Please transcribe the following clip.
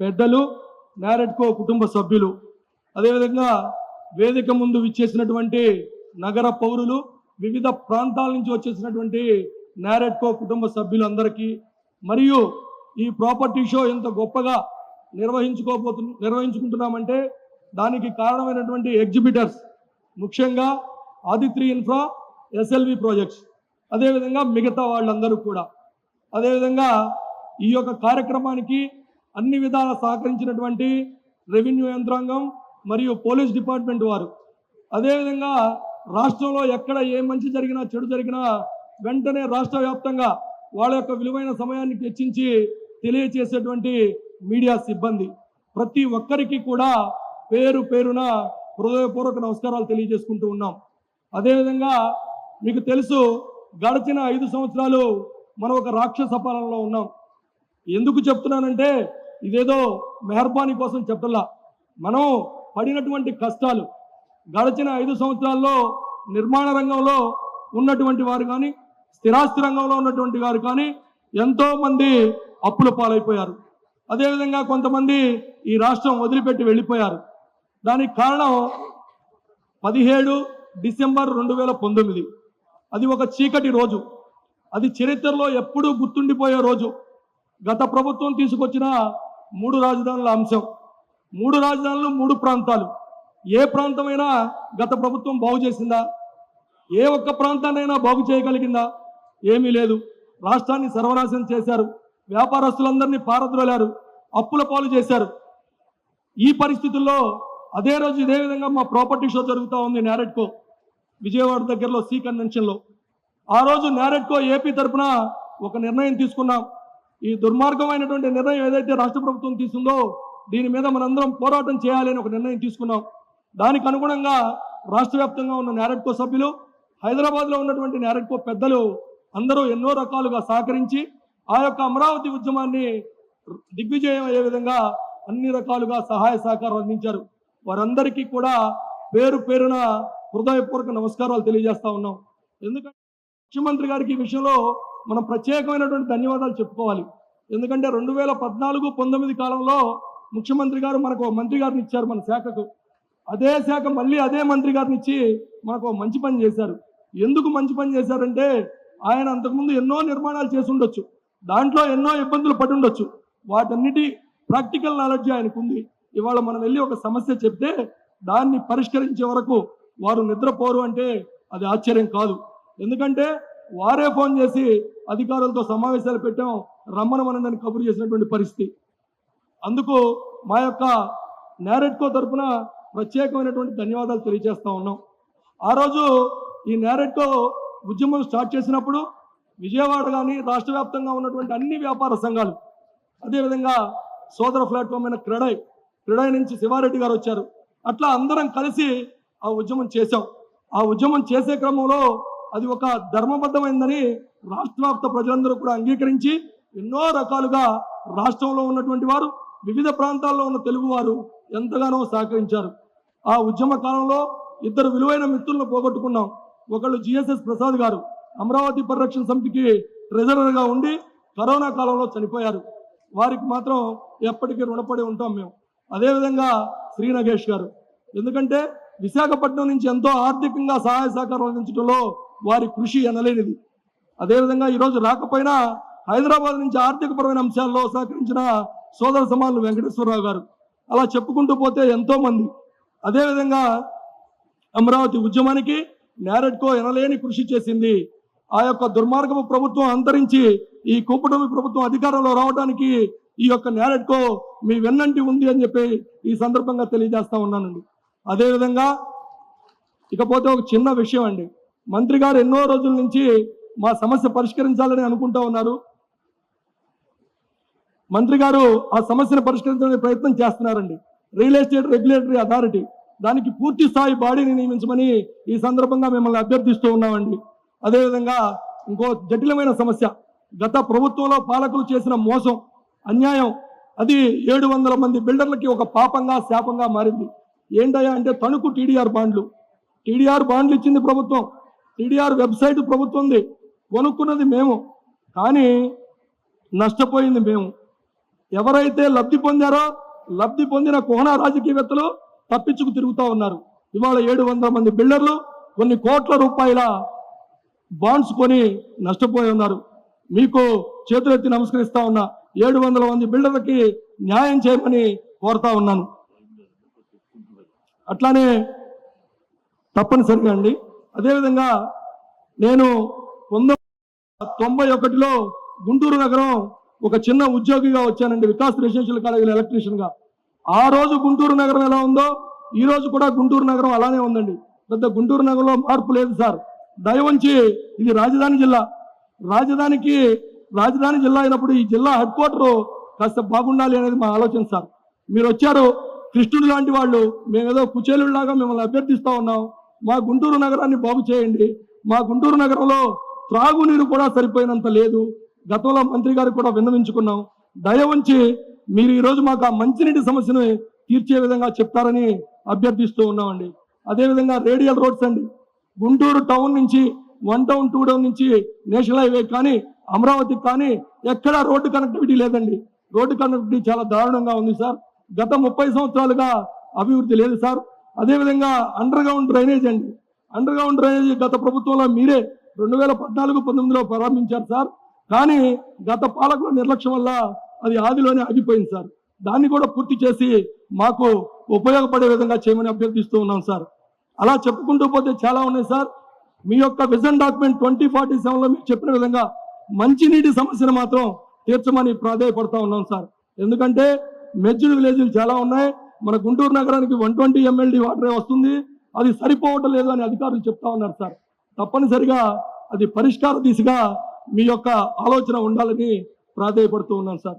పెద్దలు నారెడ్కో కుటుంబ సభ్యులు. అదేవిధంగా వేదిక ముందు విచ్చేసినటువంటి నగర పౌరులు వివిధ ప్రాంతాల నుంచి వచ్చేసినటువంటి నారెడ్కో కుటుంబ సభ్యులందరికీ మరియు ఈ ప్రాపర్టీ షో ఎంత గొప్పగా నిర్వహించుకోబోతు నిర్వహించుకుంటున్నామంటే దానికి కారణమైనటువంటి ఎగ్జిబిటర్స్ ముఖ్యంగా ఆదిత్రి ఇన్ఫ్రా ఎస్ఎల్వి ప్రాజెక్ట్స్ అదేవిధంగా మిగతా వాళ్ళందరూ కూడా. అదేవిధంగా ఈ యొక్క కార్యక్రమానికి అన్ని విధాల సహకరించినటువంటి రెవెన్యూ యంత్రాంగం మరియు పోలీస్ డిపార్ట్మెంట్ వారు. అదేవిధంగా రాష్ట్రంలో ఎక్కడ ఏ మంచి జరిగినా చెడు జరిగినా వెంటనే రాష్ట్ర వ్యాప్తంగా వాళ్ళ యొక్క విలువైన సమయాన్ని వెచ్చించి తెలియచేసేటువంటి మీడియా సిబ్బంది. ప్రతి ఒక్కరికి కూడా పేరు పేరున హృదయపూర్వక నమస్కారాలు తెలియజేసుకుంటూ ఉన్నాం. అదేవిధంగా మీకు తెలుసు గడిచిన ఐదు సంవత్సరాలు మనం ఒక రాక్షస పాలనలో ఉన్నాం. ఎందుకు చెప్తున్నానంటే ఇదేదో మెహర్బానీ కోసం చెప్పలా. మనం పడినటువంటి కష్టాలు గడిచిన ఐదు సంవత్సరాల్లో నిర్మాణ రంగంలో ఉన్నటువంటి వారు కానీ స్థిరాస్తి రంగంలో ఉన్నటువంటి వారు కానీ ఎంతోమంది అప్పుల పాలైపోయారు. అదేవిధంగా కొంతమంది ఈ రాష్ట్రం వదిలిపెట్టి వెళ్ళిపోయారు. దానికి కారణం పదిహేడు డిసెంబర్ రెండు వేల పంతొమ్మిది. అది ఒక చీకటి రోజు. అది చరిత్రలో ఎప్పుడూ గుర్తుండిపోయే రోజు. గత ప్రభుత్వం తీసుకొచ్చిన మూడు రాజధానుల అంశం. మూడు రాజధానులు మూడు ప్రాంతాలు. ఏ ప్రాంతమైనా గత ప్రభుత్వం బాగు చేసిందా? ఏ ఒక్క ప్రాంతాన్నైనా బాగు చేయగలిగిందా? ఏమీ లేదు. రాష్ట్రాన్ని సర్వనాశనం చేశారు. వ్యాపారస్తులందరినీ పారద్రోలారు. అప్పుల పాలు చేశారు. ఈ పరిస్థితుల్లో అదే రోజు ఇదే విధంగా మా ప్రాపర్టీ షో జరుగుతూ ఉంది నేరెడ్కో విజయవాడ దగ్గరలో సి కన్వెన్షన్లో. ఆ రోజు నేరెడ్కో ఏపీ తరఫున ఒక నిర్ణయం తీసుకున్నాం. ఈ దుర్మార్గమైనటువంటి నిర్ణయం ఏదైతే రాష్ట్ర ప్రభుత్వం తీసుకుందో దీని మీద మనందరం పోరాటం చేయాలని ఒక నిర్ణయం తీసుకున్నాం. దానికి అనుగుణంగా రాష్ట్ర వ్యాప్తంగా ఉన్న నేరెడ్కో సభ్యులు హైదరాబాద్లో ఉన్నటువంటి నేరడ్కో పెద్దలు అందరూ ఎన్నో రకాలుగా సహకరించి ఆ యొక్క అమరావతి ఉద్యమాన్ని దిగ్విజయం అయ్యే విధంగా అన్ని రకాలుగా సహాయ సహకారం అందించారు. వారందరికీ కూడా పేరు పేరున హృదయపూర్వక నమస్కారాలు తెలియజేస్తా ఉన్నాం. ఎందుకంటే ముఖ్యమంత్రి గారికి ఈ విషయంలో మనం ప్రత్యేకమైనటువంటి ధన్యవాదాలు చెప్పుకోవాలి. ఎందుకంటే రెండు వేల పద్నాలుగు పంతొమ్మిది కాలంలో ముఖ్యమంత్రి గారు మనకు మంత్రి గారిని ఇచ్చారు మన శాఖకు. అదే శాఖ మళ్ళీ అదే మంత్రి గారిని ఇచ్చి మనకు మంచి పని చేశారు. ఎందుకు మంచి పని చేశారంటే ఆయన అంతకుముందు ఎన్నో నిర్మాణాలు చేసి ఉండొచ్చు. దాంట్లో ఎన్నో ఇబ్బందులు పడి ఉండొచ్చు. వాటన్నిటి ప్రాక్టికల్ నాలెడ్జ్ ఆయనకు ఉంది. ఇవాళ మనం వెళ్ళి ఒక సమస్య చెప్తే దాన్ని పరిష్కరించే వరకు వారు నిద్రపోరు అంటే అది ఆశ్చర్యం కాదు. ఎందుకంటే వారే ఫోన్ చేసి అధికారులతో సమావేశాలు పెట్టాం రమ్మనమనని కబురు చేసినటువంటి పరిస్థితి. అందుకు మా యొక్క నేరెడ్కో తరఫున ప్రత్యేకమైనటువంటి ధన్యవాదాలు తెలియజేస్తూ ఉన్నాం. ఆ రోజు ఈ నేరెడ్కో ఉద్యమం స్టార్ట్ చేసినప్పుడు విజయవాడ కానీ రాష్ట్ర వ్యాప్తంగా ఉన్నటువంటి అన్ని వ్యాపార సంఘాలు అదేవిధంగా సోదర ప్లాట్ఫామ్ అయిన క్రెడై క్రెడై నుంచి శివారెడ్డి గారు వచ్చారు. అట్లా అందరం కలిసి ఆ ఉద్యమం చేశాం. ఆ ఉద్యమం చేసే క్రమంలో అది ఒక ధర్మబద్ధమైందని రాష్ట్ర వ్యాప్త ప్రజలందరూ కూడా అంగీకరించి ఎన్నో రకాలుగా రాష్ట్రంలో ఉన్నటువంటి వారు వివిధ ప్రాంతాల్లో ఉన్న తెలుగు వారు ఎంతగానో సహకరించారు. ఆ ఉద్యమ కాలంలో ఇద్దరు విలువైన మిత్రులను పోగొట్టుకున్నాం. ఒకళ్ళు జిఎస్ఎస్ ప్రసాద్ గారు అమరావతి పరిరక్షణ సమితికి ట్రెజరర్గా ఉండి కరోనా కాలంలో చనిపోయారు. వారికి మాత్రం ఎప్పటికీ రుణపడి ఉంటాం మేము. అదేవిధంగా శ్రీ నగేష్ గారు. ఎందుకంటే విశాఖపట్నం నుంచి ఎంతో ఆర్థికంగా సహాయ సహకారం అందించడంలో వారి కృషి ఎనలేనిది అదేవిధంగా ఈరోజు రాకపోయినా హైదరాబాద్ నుంచి ఆర్థికపరమైన అంశాల్లో సహకరించిన సోదర సమానులు వెంకటేశ్వరరావు గారు. అలా చెప్పుకుంటూ పోతే ఎంతో మంది. అదేవిధంగా అమరావతి ఉద్యమానికి నేరెడ్కో ఎనలేని కృషి చేసింది. ఆ యొక్క దుర్మార్గపు ప్రభుత్వం అంతరించి ఈ కూపటమి ప్రభుత్వం అధికారంలో రావడానికి ఈ యొక్క నేరెడ్కో మీ వెన్నంటి ఉంది అని చెప్పి ఈ సందర్భంగా తెలియజేస్తా ఉన్నానండి. అదేవిధంగా ఇకపోతే ఒక చిన్న విషయం అండి. మంత్రి గారు ఎన్నో రోజుల నుంచి మా సమస్య పరిష్కరించాలని అనుకుంటా ఉన్నారు. మంత్రి గారు ఆ సమస్యను పరిష్కరించడానికి ప్రయత్నం చేస్తున్నారండి. Real estate regulatory authority. దానికి పూర్తి స్థాయి బాడీని నియమించమని ఈ సందర్భంగా మిమ్మల్ని అభ్యర్థిస్తూ ఉన్నామండి. అదేవిధంగా ఇంకో జటిలమైన సమస్య. గత ప్రభుత్వంలో పాలకులు చేసిన మోసం అన్యాయం అది ఏడు వందల మంది బిల్డర్లకి ఒక పాపంగా శాపంగా మారింది. ఏంటయ్యా అంటే తణుకు టీడీఆర్ బాండ్లు. టీడీఆర్ బాండ్లు ఇచ్చింది ప్రభుత్వం. TDR website ప్రభుత్వంది. కొనుక్కున్నది మేము. కానీ నష్టపోయింది మేము. ఎవరైతే లబ్ధి పొందారో లబ్ధి పొందిన కోహనా రాజకీయవేత్తలు తప్పించుకు తిరుగుతూ ఉన్నారు. ఇవాళ ఏడు వందల మంది బిల్డర్లు కొన్ని కోట్ల రూపాయల బాండ్స్ కొని నష్టపోయి ఉన్నారు. మీకు చేతులెత్తి నమస్కరిస్తా ఉన్నా ఏడు వందల మంది బిల్డర్లకి న్యాయం చేయమని కోరుతా ఉన్నాను. అట్లానే తప్పనిసరిగా అండి. అదేవిధంగా నేను పంతొమ్మిది తొంభై ఒకటిలో గుంటూరు నగరం ఒక చిన్న ఉద్యోగిగా వచ్చానండి. వికాస్ రెసిడెన్షియల్ కాలేజీలో ఎలక్ట్రీషియన్గా ఆ రోజు గుంటూరు నగరం ఎలా ఉందో ఈ రోజు కూడా గుంటూరు నగరం అలానే ఉందండి. పెద్ద గుంటూరు నగరంలో మార్పు లేదు సార్. దయవంచి ఇది రాజధాని జిల్లా. రాజధానికి రాజధాని జిల్లా అయినప్పుడు ఈ జిల్లా హెడ్ క్వార్టర్ కాస్త బాగుండాలి అనేది మా ఆలోచన సార్. మీరు వచ్చారు కృష్ణుడు లాంటి వాళ్ళు మేమేదో కుచేలులాగా మిమ్మల్ని అభ్యర్థిస్తూ ఉన్నాం. మా గుంటూరు నగరాన్ని బాగు చేయండి. మా గుంటూరు నగరంలో త్రాగునీరు కూడా సరిపోయినంత లేదు. గతంలో మంత్రి గారు కూడా విన్నవించుకున్నాం. దయ ఉంచి మీరు ఈరోజు మాకు ఆ మంచినీటి సమస్యను తీర్చే విధంగా చెప్తారని అభ్యర్థిస్తూ ఉన్నామండి. అదేవిధంగా రేడియల్ రోడ్స్ అండి. గుంటూరు టౌన్ నుంచి వన్ టౌన్ టూ టౌన్ నుంచి నేషనల్ హైవే కానీ అమరావతికి కానీ ఎక్కడా రోడ్డు కనెక్టివిటీ లేదండి. రోడ్డు కనెక్టివిటీ చాలా దారుణంగా ఉంది సార్. గత ముప్పై సంవత్సరాలుగా అభివృద్ధి లేదు సార్. అదేవిధంగా అండర్ గ్రౌండ్ డ్రైనేజ్ అండి. అండర్ గ్రౌండ్ డ్రైనేజ్ గత ప్రభుత్వంలో మీరే రెండు వేల పద్నాలుగు పంతొమ్మిదిలో ప్రారంభించారు సార్. కానీ గత పాలకుల నిర్లక్ష్యం వల్ల అది ఆదిలోనే ఆగిపోయింది సార్. దాన్ని కూడా పూర్తి చేసి మాకు ఉపయోగపడే విధంగా చేయమని అభ్యర్థిస్తూ ఉన్నాం సార్. అలా చెప్పుకుంటూ పోతే చాలా ఉన్నాయి సార్. మీ యొక్క విజన్ డాక్యుమెంట్ ట్వంటీ ఫార్టీ సెవెన్లో మీరు చెప్పిన విధంగా మంచినీటి సమస్యను మాత్రం తీర్చమని ప్రాధాయపడతా ఉన్నాం సార్. ఎందుకంటే మెచ్యూర్ విలేజ్లు చాలా ఉన్నాయి. మన గుంటూరు నగరానికి వన్ ట్వంటీ ఎంఎల్డి వాటరే వస్తుంది అది సరిపోవటం లేదు అని అధికారులు చెప్తా ఉన్నారు సార్. తప్పనిసరిగా అది పరిష్కార దిశగా మీ యొక్క ఆలోచన ఉండాలని ప్రాధాయపడుతూ ఉన్నాను సార్.